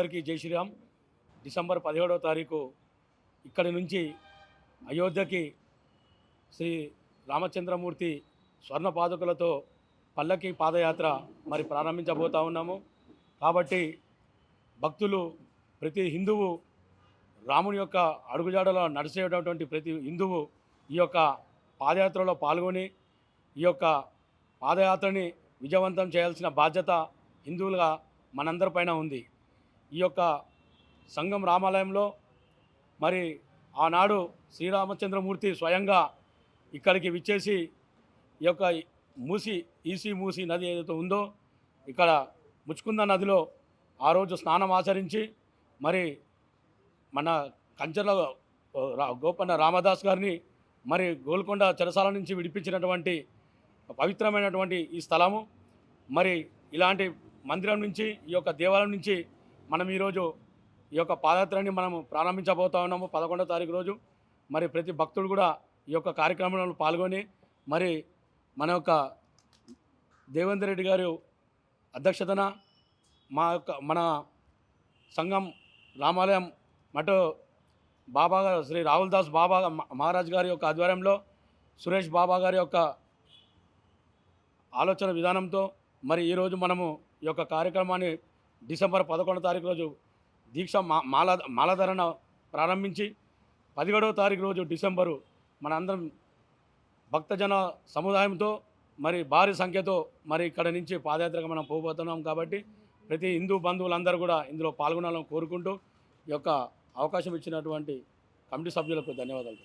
అందరికీ జై శ్రీరామ్. డిసెంబర్ పదిహేడవ తారీఖు ఇక్కడి నుంచి అయోధ్యకి శ్రీ రామచంద్రమూర్తి స్వర్ణ పాదుకలతో పల్లకి పాదయాత్ర మరి ప్రారంభించబోతా ఉన్నాము. కాబట్టి భక్తులు ప్రతి హిందువు రాముని యొక్క అడుగుజాడలో నడిచేటటువంటి ప్రతి హిందువు ఈ యొక్క పాదయాత్రలో పాల్గొని ఈ యొక్క పాదయాత్రని విజయవంతం చేయాల్సిన బాధ్యత హిందువులుగా మనందరిపైన ఉంది. ఈ యొక్క సంఘం రామాలయంలో మరి ఆనాడు శ్రీరామచంద్రమూర్తి స్వయంగా ఇక్కడికి విచ్చేసి ఈ యొక్క మూసి ఈసీ మూసి నది ఏదైతే ఉందో ఇక్కడ ముచ్చుకుంద నదిలో ఆ రోజు స్నానం ఆచరించి మరి మన కంచర్ల రా- గోపన్న రామదాస్ గారిని మరి గోల్కొండ చెరసాల నుంచి విడిపించినటువంటి పవిత్రమైనటువంటి ఈ స్థలము. మరి ఇలాంటి మందిరం నుంచి ఈ యొక్క దేవాలయం నుంచి మనం ఈరోజు ఈ యొక్క పాదయాత్రని మనం ప్రారంభించబోతా ఉన్నాము పదకొండో తారీఖు రోజు. మరి ప్రతి భక్తుడు కూడా ఈ యొక్క కార్యక్రమంలో పాల్గొని మరి మన యొక్క దేవేందర్ రెడ్డి గారు అధ్యక్షతన మా యొక్క మన సంఘం రామాలయం మటు బాబా గారు శ్రీ రాహుల్ దాస్ బాబా మహారాజ్ గారి యొక్క ఆధ్వర్యంలో సురేష్ బాబా గారి యొక్క ఆలోచన విధానంతో మరి ఈరోజు మనము ఈ యొక్క కార్యక్రమాన్ని డిసెంబర్ పదకొండో తారీఖు రోజు దీక్ష మా మాల మాలధరణ ప్రారంభించి పదిహేడవ తారీఖు రోజు డిసెంబరు మనందరం భక్తజన సముదాయంతో మరి భారీ సంఖ్యతో మరి ఇక్కడ నుంచి పాదయాత్రగా మనం పోబోతున్నాం కాబట్టి ప్రతి హిందూ బంధువులందరూ కూడా ఇందులో పాల్గొనాలని కోరుకుంటూ ఈ యొక్క అవకాశం ఇచ్చినటువంటి కమిటీ సభ్యులకు ధన్యవాదాలు.